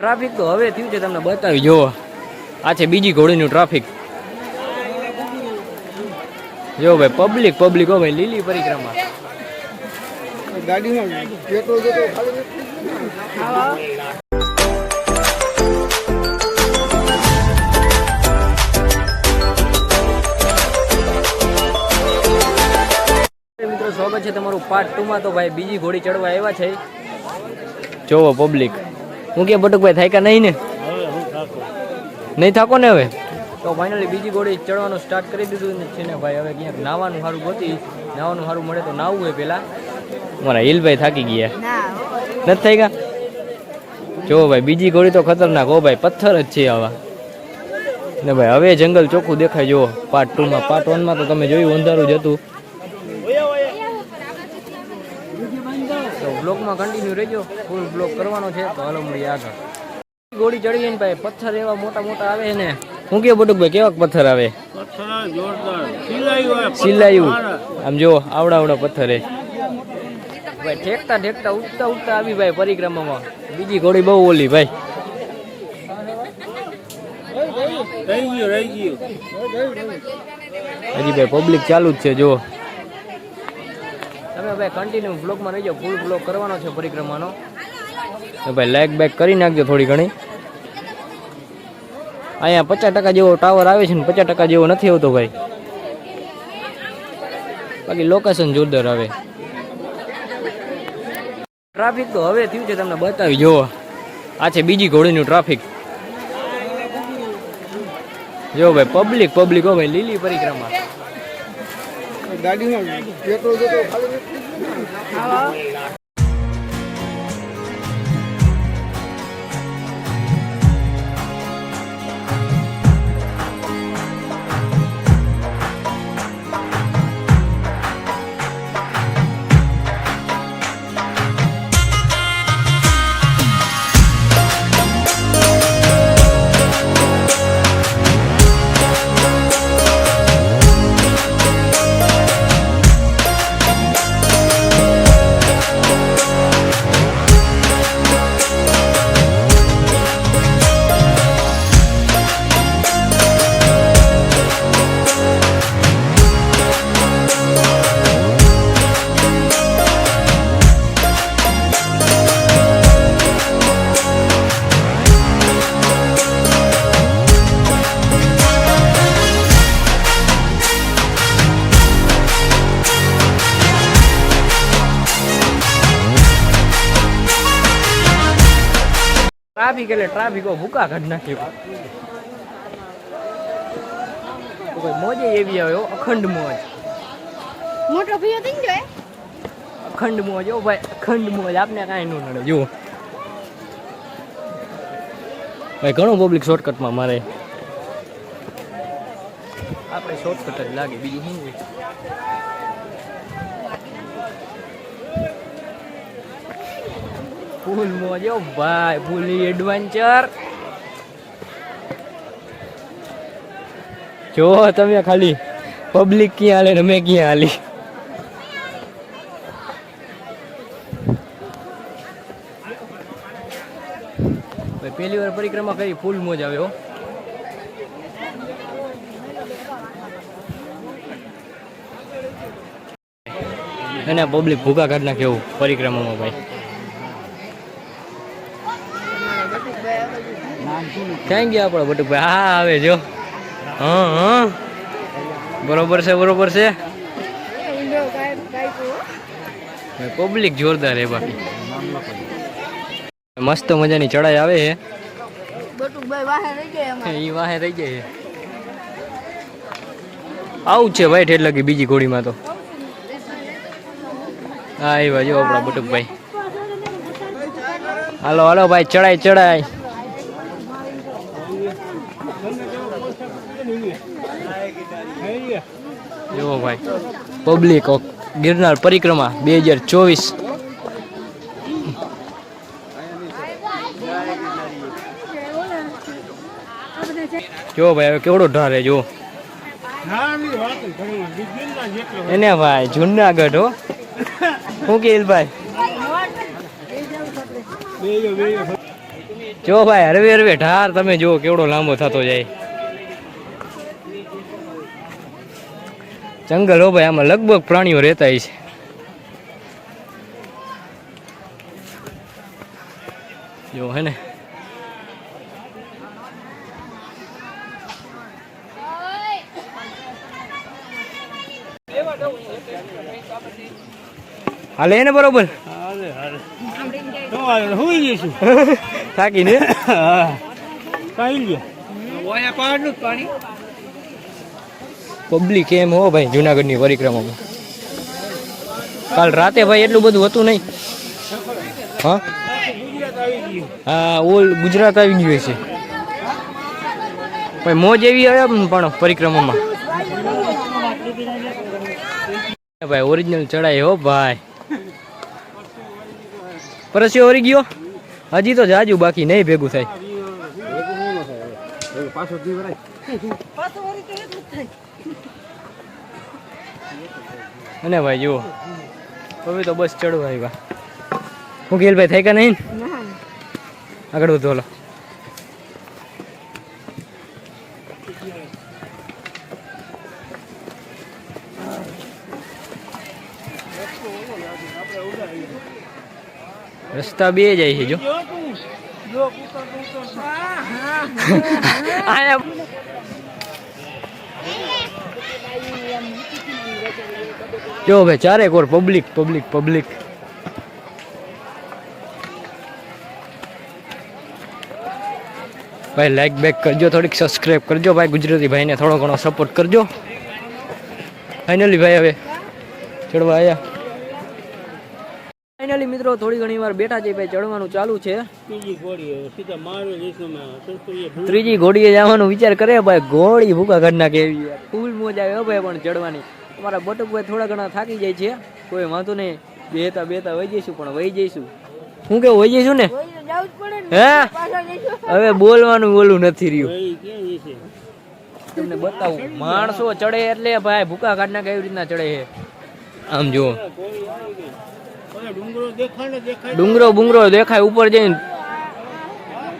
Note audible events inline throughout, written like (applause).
Traffic તો હવે થયું છે તમને બતાવી જુઓ. આ છે બીજી ઘોડીનું ટ્રાફિક જો ભાઈ પબ્લિક પબ્લિક હો ભાઈ લીલી પરિક્રમા. ગાડીમાં પેટ્રોલ ખાલી સ્વાગત છે તમારું પાર્ટ ટુ માં. તો ભાઈ બીજી ઘોડી ચડવા આવ્યા છે. જોવો પબ્લિક હું કે બટુકભાઈ થાય કે નહીં ને? નહીં થાકો ને હવે? તો ફાઇનલી બીજી ગોળી ચડવાનું સ્ટાર્ટ કરી દીધું ને છે ને ભાઈ હવે ક્યાંક નાવાનું સારું ગોતી નાવાનું સારું મળે તો નાવું હોય પેલા. મારા હિલભાઈ થાકી ગયા. નથી થઈ ગયા જો ભાઈ બીજી ઘોડી તો ખતરનાક હો ભાઈ પથ્થર જ છે આવા. ને ભાઈ હવે જંગલ ચોખ્ખું દેખાય જુઓ પાર્ટ ટુ માં પાર્ટ વનમાં તો તમે જોયું અંધારું જ હતું તો બ્લોગમાં કન્ટિન્યુ રહેજો ફૂલ બ્લોક કરવાનો છે તો હાલો મળી આગળ. ગોળી ચડી ને ભાઈ પથ્થર એવા મોટા મોટા આવે ને. હું કે બટુકભાઈ કેવા પથ્થર આવે? સિલાયું આમ જો આવડા આવડા પથ્થર ભાઈ ઠેકતા ઠેકતા ઉઠતા ઉઠતા આવી ભાઈ પરિક્રમામાં. બીજી ઘોડી બહુ ઓલી ભાઈ. હજી ભાઈ પબ્લિક ચાલુ જ છે જો ભાઈ કન્ટિન્યુ બ્લોગમાં રહીજો ફૂલ બ્લોગ કરવાનો છે પરિક્રમાનો. તો ભાઈ લાઇક બેક કરી નાખજો થોડી ઘણી. અહીંયા પચાસ ટકા જેવો ટાવર આવે છે ને પચાસ ટકા જેવો નથી આવતો ભાઈ. બાકી લોકેશન જોરદાર આવે. ટ્રાફિક તો હવે થયું છે તમને બતાવી જુઓ. આ છે બીજી ઘોડીનું ટ્રાફિક જો ભાઈ પબ્લિક પબ્લિક હો ભાઈ લીલી પરિક્રમા. ગાડીમાં પેટ્રોલ જતો ખાલી ટ્રાફિક એટલે ટ્રાફિકો ભૂકા કાઢ નાખ્યો કોઈ મોજે એવી આવે હો, અખંડ મોજ. મોટો ભીયો થઈ ગયો અખંડ મોજ ઓ ભાઈ અખંડ મોજ. આપને કાંઈ ન નડે જુઓ. ભાઈ ઘણું પબ્લિક શોર્ટકટમાં મારે. આપણે શોર્ટકટ જ લાગે બીજું શું હોય ફૂલ મોજ ભાઈ ફૂલી એડવેન્ચર જો તમે ખાલી પબ્લિક ક્યાં હાલે ને મેં ક્યાં હાલી? પહેલી વાર પરિક્રમા કરી, ફૂલ મોજ આવ્યો અને પબ્લિક ભૂકા કાઢ નાખે એવું પરિક્રમામાં, ભાઈ. ક્યાં ગયા આપણો? બટુકભાઈ હા આવે જો. હા હા. બરોબર છે બરોબર છે. પબ્લિક જોરદાર હે બાકી. મસ્ત મજાની ચડાઈ આવે છે. બટુકભાઈ વાહે રહી ગયા એ વાહે રહી જાય આવું છે ભાઈ ઠેર લગી બીજી ઘોડીમાં તો. હા એ બાજુ આપણા બટુકભાઈ. હાલો હાલો ભાઈ ચડાય ચડાઈ. જુઓ ભાઈ. પબ્લિક ગિરનાર પરિક્રમા બે હજાર ચોવીસ. જો ભાઈ, હવે કેવડો ઢારે જો. એને ભાઈ, જુનાગઢ, હો. શું કે ભાઈ જો ભાઈ, હરવે હરવે ઢાર, તમે જુઓ કેવડો લાંબો થતો જાય. જંગલ હો ભાઈ આમાં લગભગ પ્રાણીઓ રહેતા છે. જો હે ને. હાલે ને બરોબર? થાકીને જઈશું (laughs) થાકી ને? કાઈ ગયા પબ્લિક એમ હો ભાઈ, જુનાગઢની પરિક્રમામાં. કાલ રાતે ભાઈ એટલું બધું હતું નહીં. હા? હા, ઓલ ગુજરાત આવી ગયું છે ભાઈ, મોજ એવી આવે પણ પરિક્રમામાં. ભાઈ ઓરિજિનલ ચડાય હો ભાઈ. પરસ્યો ઓરી ગયો? હજી તો જાજુ બાકી નહીં ભેગું થાય. અને ભાઈ જુઓ. હવે તો બસ ચડવા આવ્યા. હું ગેલભાઈ થાય કે નહીં? આગળ વધો હલો. રસ્તા બે જાય છે જો. (laughs) આયા. જો ભાઈ ચારે કોર પબ્લિક પબ્લિક પબ્લિક ભાઈ લાઈક બેક કરજો થોડીક સબસ્ક્રાઈબ કરજો. ભાઈ ગુજરાતી ભાઈને થોડો ઘણો સપોર્ટ કરજો. ફાઇનલી ભાઈ હવે ચડવા આવ્યા ફાઇનલી મિત્રો થોડી ઘણી વાર બેઠા છે ભાઈ ચડવાનું ચાલુ છે. ત્રીજી ઘોડીએ જવાનો વિચાર કરે ભાઈ ઘોડી ભૂકા કાઢ કેવી ફૂલ મોજ આવે ભાઈ પણ ચડવાની. અમારા બટુકભાઈ થોડા ઘણા થાકી જાય છે. કોઈ વાંધો નહીં. બેતા બેતા વહી જઈશું પણ વહી જઈશું. હું કે વહી જઈશું ને? હે? હવે બોલવાનું બોલું નથી રહ્યું. તમને બતાવું માણસો ચડે એટલે ભાઈ ભૂકા કાઢ ના કેવી રીતના ચડે છે? આમ જુઓ. ડુંગરો બુંગરો દેખાય ઉપર જઈને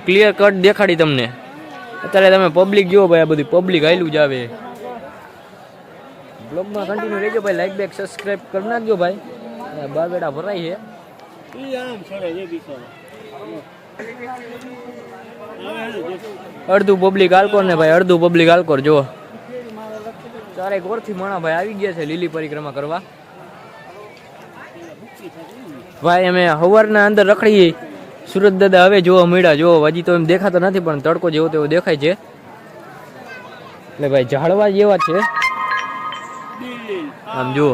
ક્લિયર કટ દેખાડી તમને. અત્યારે તમે પબ્લિક જુઓ ભાઈ આ બધી પબ્લિક આયલું જ આવે. બ્લોગમાં કન્ટિન્યુ રહેજો ભાઈ લાઈક બેક સબસ્ક્રાઈબ કરી નાખજો ભાઈ. બાગડા બાર બેડા ભરાય છે. અડધું પબ્લિક આલકોર ને ભાઈ અડધું પબ્લિક આલકોર જુઓ. ચારેક ઓરથી માણા ભાઈ આવી ગયા છે લીલી પરિક્રમા કરવા. ભાઈ અમે હવારના અંદર રખડીએ. સુરત દાદા હવે જોવા મળ્યા જો હજી તો એમ દેખાતા નથી પણ તડકો જેવો તેવો દેખાય છે. એટલે ભાઈ ઝાડવા જેવા છે. આમ જુઓ.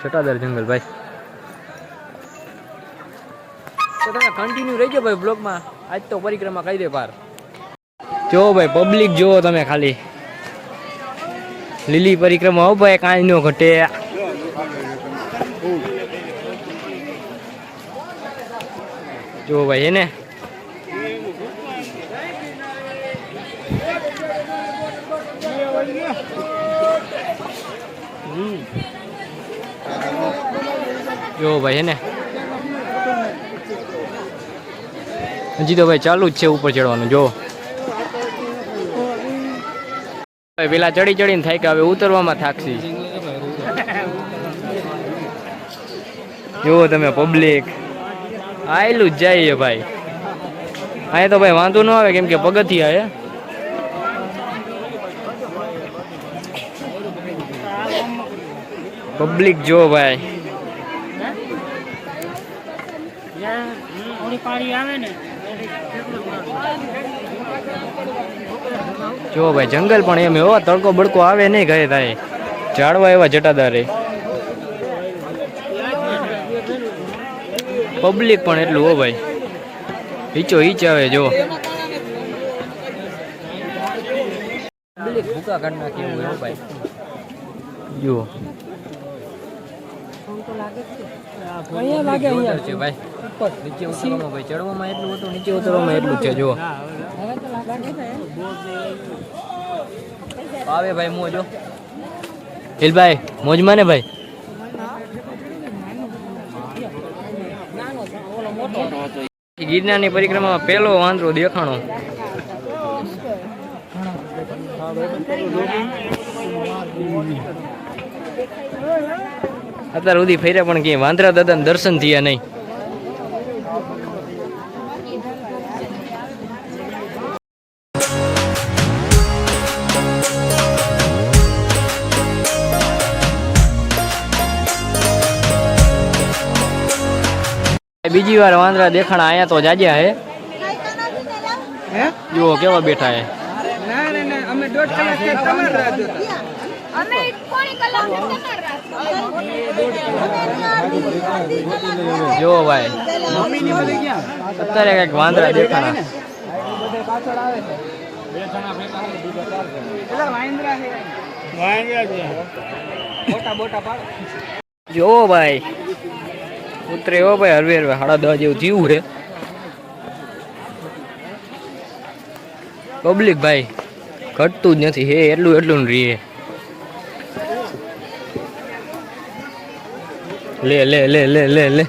છટાદાર જંગલ ભાઈ. તો તમે કન્ટિન્યુ રહેજો ભાઈ બ્લોગમાં આજ તો પરિક્રમા કહી દે પાર. જો ભાઈ પબ્લિક જુઓ તમે ખાલી. લીલી પરિક્રમા હો ભાઈ કાંઈ નો ઘટે. જો ભાઈ એને જો ભાઈ એને હજી તો ભાઈ ચાલુ જ છે ઉપર ચડવાનું, જો. પેલા ચડી ચડીને થાય કે હવે ઉતરવામાં થાકશી. જુઓ તમે પબ્લિક આયેલું જ જાય ભાઈ. અહીંયા તો ભાઈ વાંધો ન આવે કેમ કે પગથિયા પબ્લિક જો ભાઈ. જો ભાઈ જંગલ પણ એમ એવો તડકો બડકો આવે નહીં ઘરે થાય. ઝાડવા એવા જટાદારે પબ્લિક પણ એટલું હો ભાઈ. હીચો હીચ આવે જો. પબ્લિક ભૂકા કાઢ નાખી એવું ભાઈ. જુઓ અહીંયા લાગે અહીંયા. છે ભાઈ. નીચે ઉતરવામાં ભાઈ ચડવામાં એટલું હતું નીચે ઉતરવામાં એટલું છે જો આવે ભાઈ મોજો હિલભાઈ મોજમાં ને ભાઈ? ગિરનારની પરિક્રમામાં પહેલો વાંદરો દેખાણો. અત્યાર સુધી ફર્યા પણ ક્યાંય. વાંદરા દાદાના દર્શન થયા નહીં. બીજી વાર વાંદરા દેખાણા આયા તો જાજ્યા હે. જુઓ કેવા બેઠા હે. ના ના અમે કલાક અમે પોણી કલાક જો ભાઈ. અત્યારે કંઈક વાંદરા દેખાણા. જો વાંદરા છે. વાંદરા છે. મોટા મોટા પાડો જુઓ ભાઈ. ઉતરે એવો ભાઈ હરવે હરવે. સાડા દસ જેવું જીવું છે. પબ્લિક ભાઈ. ઘટતું જ નથી. હે એટલું એટલું ને લે લે લે લે લે લે.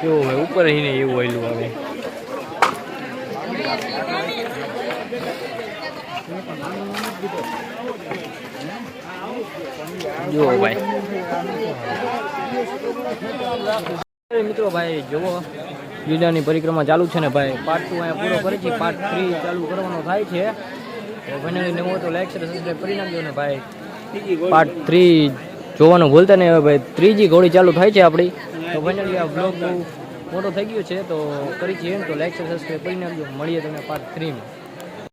કેવું ભાઈ ઉપર રહીને એવું આવેલું આવે. જુઓ ભાઈ. મિત્રો ભાઈ, જુઓ. યુદ્ધની પરિક્રમા ચાલુ છે ને ભાઈ? પાર્ટ ટુ અહીંયા પૂરો કરી છે. પાર્ટ થ્રી ચાલુ કરવાનો થાય છે. ભાઈને નવો તો લાઈક છે સબસ્ક્રાઈબ કરી નાખજો ને ભાઈ. પાર્ટ થ્રી જોવાનું ભૂલતા નહીં હવે ભાઈ. ત્રીજી ઘોડી ચાલુ થાય છે આપણી. તો ફાઇનલી આ બ્લોગ બહુ મોટો થઈ ગયો છે તો કરી છીએ તો લાઈક છે સબસ્ક્રાઈબ કરી નાખજો. મળીએ તમને પાર્ટ થ્રીમાં